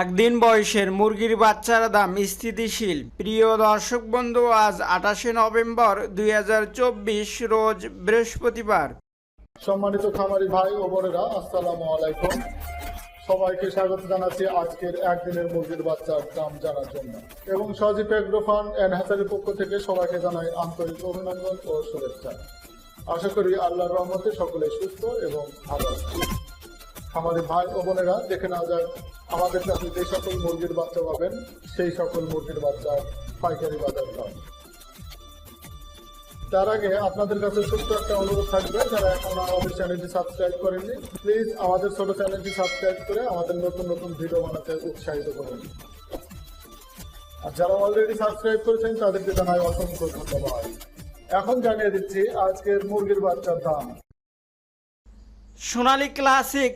একদিন বয়সের মুরগির বাচ্চার দাম স্থিতিশীল। প্রিয় দর্শক বন্ধু, আজ আঠাশে নভেম্বর দুই হাজার চব্বিশ রোজ বৃহস্পতিবার। সম্মানিত খামারি ভাই ও বোনেরা, আসসালামু আলাইকুম। সবাইকে স্বাগত জানাচ্ছি আজকের একদিনের মুরগির বাচ্চার দাম জানার জন্য। এবং সজীব এগ্রোফান অ্যান্ড হ্যাচারির পক্ষ থেকে সবাইকে জানাই আন্তরিক অভিনন্দন ও শুভেচ্ছা। আশা করি আল্লাহর রহমতে সকলে সুস্থ এবং ভালো আছে খামারি ভাই ও বোনেরা দেখে নেওয়া যাক আমাদের কাছে যে সকল মুরগির বাচ্চা পাবেন, সেই সকল মুরগির বাচ্চা পাইকারি বাজার দাম তার আগে আপনাদের কাছে ছোট্ট একটা অনুরোধ থাকবে, যারা এখন আমাদের চ্যানেলটি সাবস্ক্রাইব করেননি প্লিজ আমাদের ছোট চ্যানেলটি সাবস্ক্রাইব করে আমাদের নতুন নতুন ভিডিও বানাতে উৎসাহিত করুন। আর যারা অলরেডি সাবস্ক্রাইব করেছেন, তাদেরকে জানাই অসংখ্য ধন্যবাদ। এখন জানিয়ে দিচ্ছি আজকের মুরগির বাচ্চার দাম। সোনালী ক্লাসিক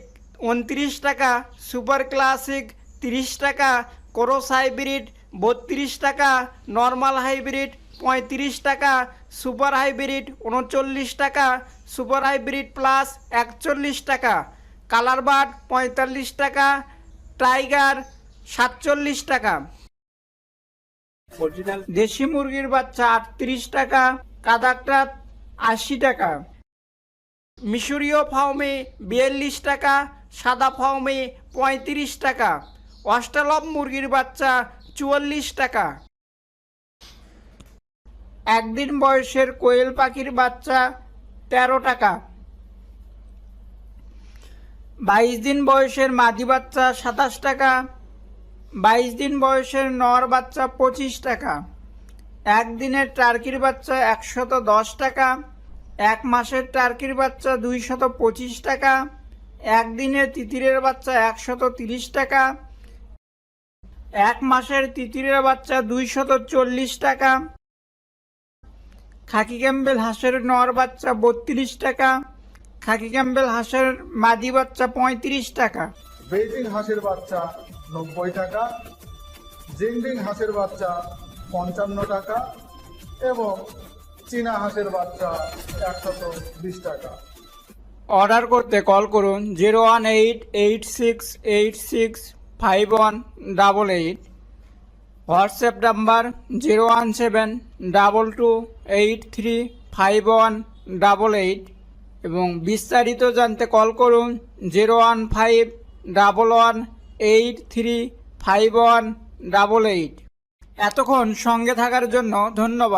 উনত্রিশ টাকা, সুপার ক্লাসিক তিরিশ টাকা, ক্রস হাইব্রিড বত্রিশ টাকা, নর্মাল হাইব্রিড পঁয়ত্রিশ টাকা, সুপার হাইব্রিড উনচল্লিশ টাকা, সুপার হাইব্রিড প্লাস একচল্লিশ টাকা, কালার বার্ড পঁয়তাল্লিশ টাকা, টাইগার সাতচল্লিশ টাকা। দেশি মুরগির বাচ্চা আটত্রিশ টাকা কাদাকটা আশি টাকা। মিশরীয় ফাউমে বিয়াল্লিশ টাকা সাদা ফাউমে পঁয়ত্রিশ টাকা অস্ট্রালব মুরগির বাচ্চা চুয়াল্লিশ টাকা। একদিন বয়সের কোয়েল পাখির বাচ্চা তেরো টাকা। বাইশ দিন বয়সের মাদি বাচ্চা সাতাশ টাকা, বাইশ দিন বয়সের নর বাচ্চা পঁচিশ টাকা। একদিনের টার্কির বাচ্চা একশত দশ টাকা, এক মাসের টার্কির বাচ্চা দুইশত পঁচিশ টাকা। একদিনের তিতিরের বাচ্চা একশত তিরিশ টাকা, এক মাসের তিতিরের বাচ্চা দুইশত চল্লিশ টাকা, খাকি ক্যাম্বেল হাঁসের নর বাচ্চা বত্রিশ টাকা, খাকি ক্যাম্বেল হাঁসের মাদি বাচ্চা পঁয়ত্রিশ টাকা। বেজিং হাঁসের বাচ্চা নব্বই টাকা, জিংডিং হাঁসের বাচ্চা পঞ্চান্ন টাকা এবং চীনা হাঁসের বাচ্চা একশত বিশ টাকা। অর্ডার করতে কল করুন zero one eight eight six eight six five one double eight. WhatsApp number zero one seven double two eight three five one double eight এবং বিস্তারিত জানতে কল করুন zero one five double one eight three five one double eight. এতক্ষণ সঙ্গে থাকার জন্য ধন্যবাদ।